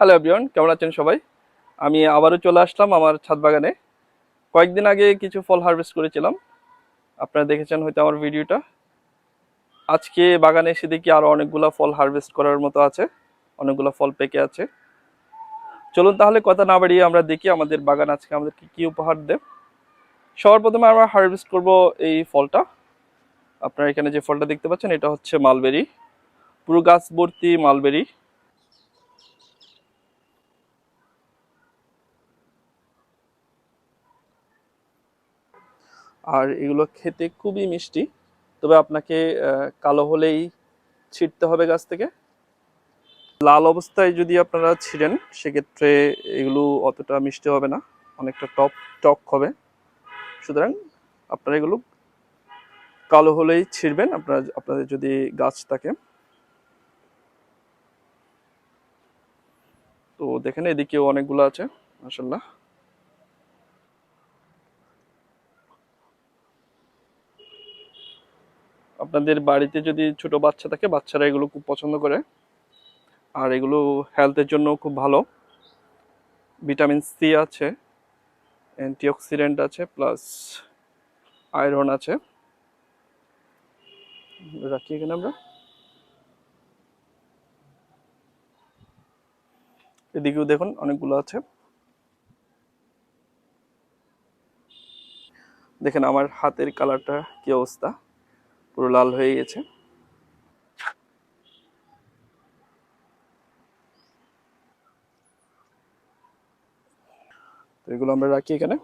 Hello everyone কেমন আছেন সবাই? আমি আবারও চলে আসলাম আমার ছাদ বাগানে। কয়েকদিন আগে কিছু ফল হারভেস্ট করেছিলাম। আপনারা দেখেছেন হয়তো আমার ভিডিওটা। আজকে বাগানে এসে দেখি আরও অনেকগুলো ফল হারভেস্ট করার মতো আছে। অনেকগুলো ফল পেকে আছে। চলুন তাহলে কথা না বাড়িয়ে আমরা দেখি আমাদের বাগান আজকে আমাদেরকে কী উপহার দেয়। সবার প্রথমে আমরা হারভেস্ট করব এই ফলটা। আপনারা এখানে যে ফলটা দেখতে পাচ্ছেন, এটা হচ্ছে মালবেরি পুরো গাছ ভর্তি মালবেরি আর এগুলো খেতে খুবই মিষ্টি। তবে আপনাকে কালো হলেই ছিটতে হবে গাছ থেকে। লাল অবস্থায় যদি আপনারা ছিঁড়েন, সেক্ষেত্রে এগুলো অতটা মিষ্টি হবে না, অনেকটা টক টক হবে। সুতরাং আপনারা এগুলো কালো হলেই ছিঁড়বেন, আপনারা আপনাদের যদি গাছ থাকে। তো দেখেন, এদিকেও অনেকগুলো আছে মাসাল্লাহ আপনাদের বাড়িতে যদি ছোট বাচ্চা থাকে, বাচ্চারা এগুলো খুব পছন্দ করে। আর এগুলো হেলথের জন্য খুব ভালো। ভিটামিন সি আছে অ্যান্টিঅক্সিডেন্ট আছে প্লাস আয়রন আছে। রাখি এখানে আমরা। এদিকেও দেখুন, অনেকগুলো আছে। দেখেন আমার হাতের কালারটা কি অবস্থা? পুরো লাল হয়ে গেছে। তো এগুলো আমরা রাখি এখানে।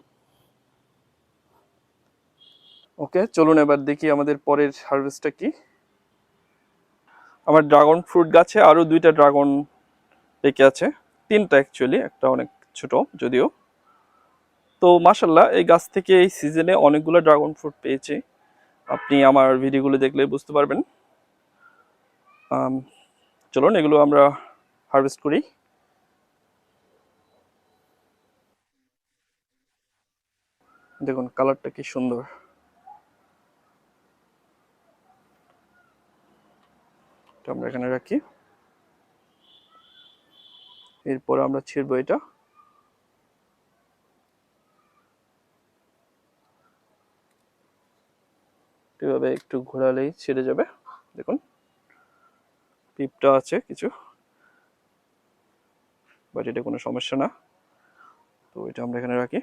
ওকে, চলুন এবার দেখি আমাদের পরের হারভেস্টটা কি। আমার ড্রাগন ফ্রুট গাছে আরও দুইটা ড্রাগন পেকে আছে। তিনটা অ্যাকচুয়ালি একটা অনেক ছোট যদিও। তো মাসাল্লাহ এই গাছ থেকে এই সিজনে অনেকগুলো ড্রাগন ফ্রুট পেয়েছি। আপনি আমার ভিডিওগুলো দেখলে বুঝতে পারবেন। চলুন, এগুলো আমরা হারভেস্ট করি। দেখুন কালারটা কি সুন্দর। আমরা এখানে রাখি। এরপর আমরা ছিড়বো এটা। এভাবে একটু ঘোরালেই ছেড়ে যাবে। দেখুন, পিপটা আছে কিছু। বাট এটা কোনো সমস্যা না। তো এটা আমরা এখানে রাখি।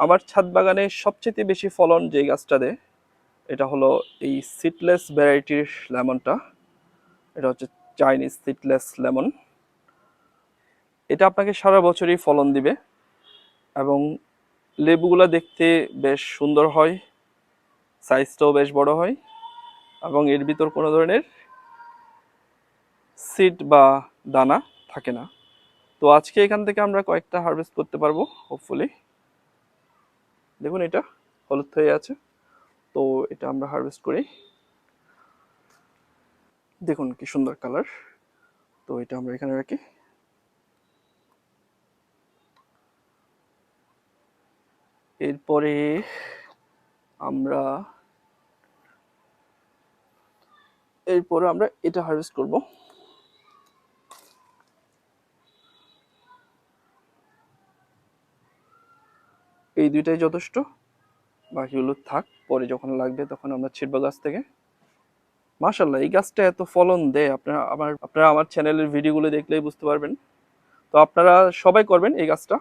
আমার ছাদ বাগানে সবচেয়ে বেশি ফলন যে গাছটা দেয়, এটা হলো এই সিটলেস ভ্যারাইটির লেমনটা। এটা হচ্ছে চাইনিজ সিটলেস লেমন। এটা আপনাকে সারা বছরই ফলন দিবে এবং লেবুগুলো দেখতে বেশ সুন্দর হয় সাইজটাও বেশ বড় হয় এবং এর ভিতর কোনো ধরনের সিড বা দানা থাকে না। তো আজকে এখান থেকে আমরা কয়েকটা হারভেস্ট করতে পারব হোপফুলি দেখুন এটা হলুদ হয়ে আছে, তো এটা আমরা হারভেস্ট করি। দেখুন কি সুন্দর কালার তো এটা আমরা এখানে রাখি। এরপরে আমরা এরপরে আমরা এটা হারভেস্ট করব। এই দুইটাই যথেষ্ট বাকিগুলো থাক, পরে যখন লাগবে তখন আমরা ছিটবো গাছ থেকে। মাশাল্লাহ এই গাছটা এত ফলন দেয়, আপনারা আমার আপনারা আমার চ্যানেলের ভিডিওগুলো দেখলেই বুঝতে পারবেন। তো আপনারা সবাই করবেন এই গাছটা।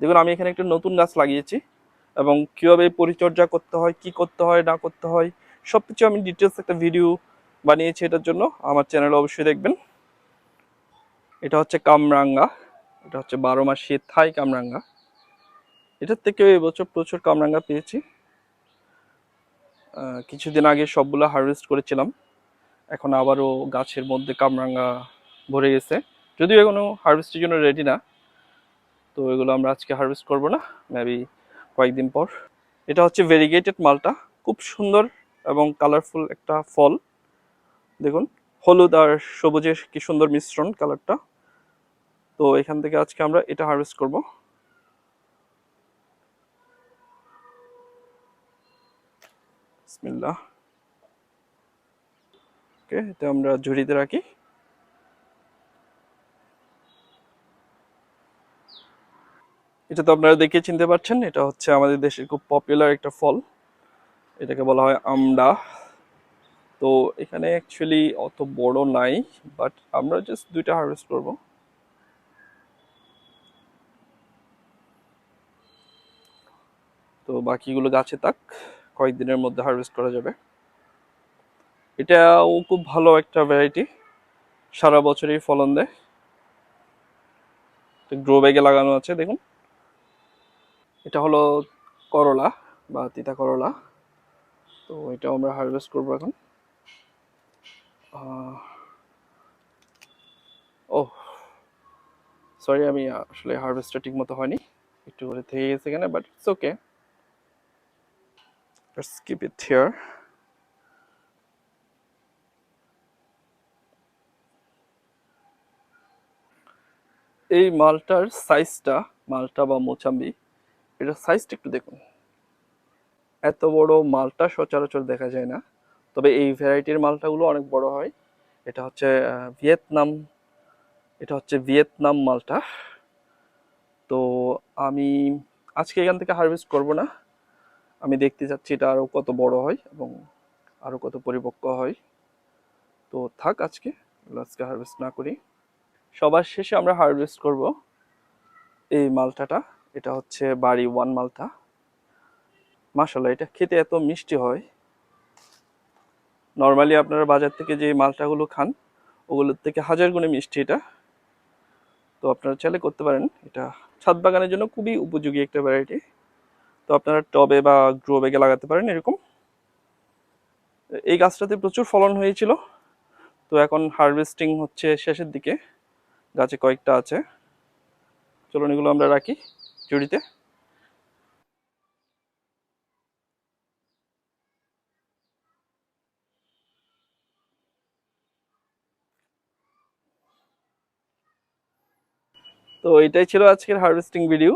দেখুন, আমি এখানে একটা নতুন গাছ লাগিয়েছি। এবং কীভাবে পরিচর্যা করতে হয়, কি করতে হয়, না করতে হয় সব কিছু আমি ডিটেলস একটা ভিডিও বানিয়েছি এটার জন্য। আমার চ্যানেলে অবশ্যই দেখবেন। এটা হচ্ছে কামরাঙ্গা, এটা হচ্ছে বারো মাসি থাই কামরাঙ্গা। এটার থেকে এবছর প্রচুর কামরাঙ্গা পেয়েছি। কিছুদিন আগে সবগুলো হারভেস্ট করেছিলাম। এখন আবারও গাছের মধ্যে কামরাঙ্গা ভরে গেছে। যদিও এখনও হারভেস্টের জন্য রেডি না, তো এগুলো আমরা আজকে হারভেস্ট করব না। মেবি কয়েকদিন পর। এটা হচ্ছে ভেরিগেটেড মালটা। খুব সুন্দর এবং কালারফুল একটা ফল। দেখুন, হলুদ আর সবুজের কি সুন্দর মিশ্রণ কালারটা তো এখান থেকে আজকে আমরা এটা হারভেস্ট করব। ওকে, এটা আমরা ঝুড়িতে রাখি। এটা তো আপনারা দেখে চিনতে পারছেন, এটা হচ্ছে আমাদের দেশের খুব পপুলার একটা ফল। এটাকে বলা হয় আমডা। তো এখানে অ্যাকচুয়ালি অত বড় নাই বাট আমরা জাস্ট দুইটা হারভেস্ট করব। তো বাকিগুলো গাছে থাক, কয়েকদিনের মধ্যে হারভেস্ট করা যাবে। এটাও খুব ভালো একটা ভ্যারাইটি সারা বছরই ফলন দেয়। গ্রো ব্যাগে লাগানো আছে, দেখুন। এটা হলো করলা বা তিতা করলা। তো এটাও আমরা হারভেস্ট করব এখন। ও সরি আমি আসলে হারভেস্টটা ঠিক মতো হয়নি। একটু করে থেকে গেছে এখানে but it's okay keep it here. এই মালটার সাইজটা মালটা বা মোচাম্বি এটার সাইজটা একটু দেখুন। এত বড় মালটা সচরাচর দেখা যায় না। তবে এই ভ্যারাইটির মালটাগুলো অনেক বড় হয়। এটা হচ্ছে ভিয়েতনাম এটা হচ্ছে ভিয়েতনাম মালটা। তো আমি আজকে এখান থেকে হারভেস্ট করব না। আমি দেখতে চাচ্ছি এটা আরও কত বড় হয় এবং আরও কত পরিপক্ক হয়। তো থাক আজকে আজকে হারভেস্ট না করি। সবার শেষে আমরা হারভেস্ট করব এই মালটাটা। এটা হচ্ছে বাড়ি ওয়ান মালটা মাশাল্লাহ এটা খেতে এত মিষ্টি হয়। নর্মালি আপনারা বাজার থেকে যে মালটাগুলো খান, ওগুলোর থেকে হাজার গুণে মিষ্টি এটা। তো আপনারা চাইলে করতে পারেন। এটা ছাদ বাগানের জন্য খুবই উপযোগী একটা ভ্যারাইটি তো আপনারা টবে বা গ্রো ব্যাগে লাগাতে পারেন এরকম। এই গাছটাতে প্রচুর ফলন হয়েছিল। তো এখন হারভেস্টিং হচ্ছে শেষের দিকে। গাছে কয়েকটা আছে। চলুন এগুলো আমরা রাখি। জুড়িতে তো এটাই ছিল আজকের হারভেস্টিং ভিডিও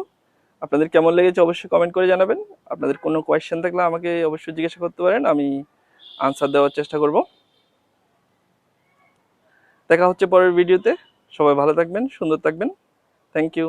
আপনাদের কেমন লেগেছে অবশ্যই কমেন্ট করে জানাবেন। আপনাদের কোনো কোয়েশ্চেন থাকলে আমাকে অবশ্যই জিজ্ঞাসা করতে পারেন, আমি আনসার দেওয়ার চেষ্টা করব। দেখা হচ্ছে পরের ভিডিওতে সবাই ভালো থাকবেন, সুন্দর থাকবেন। Thank you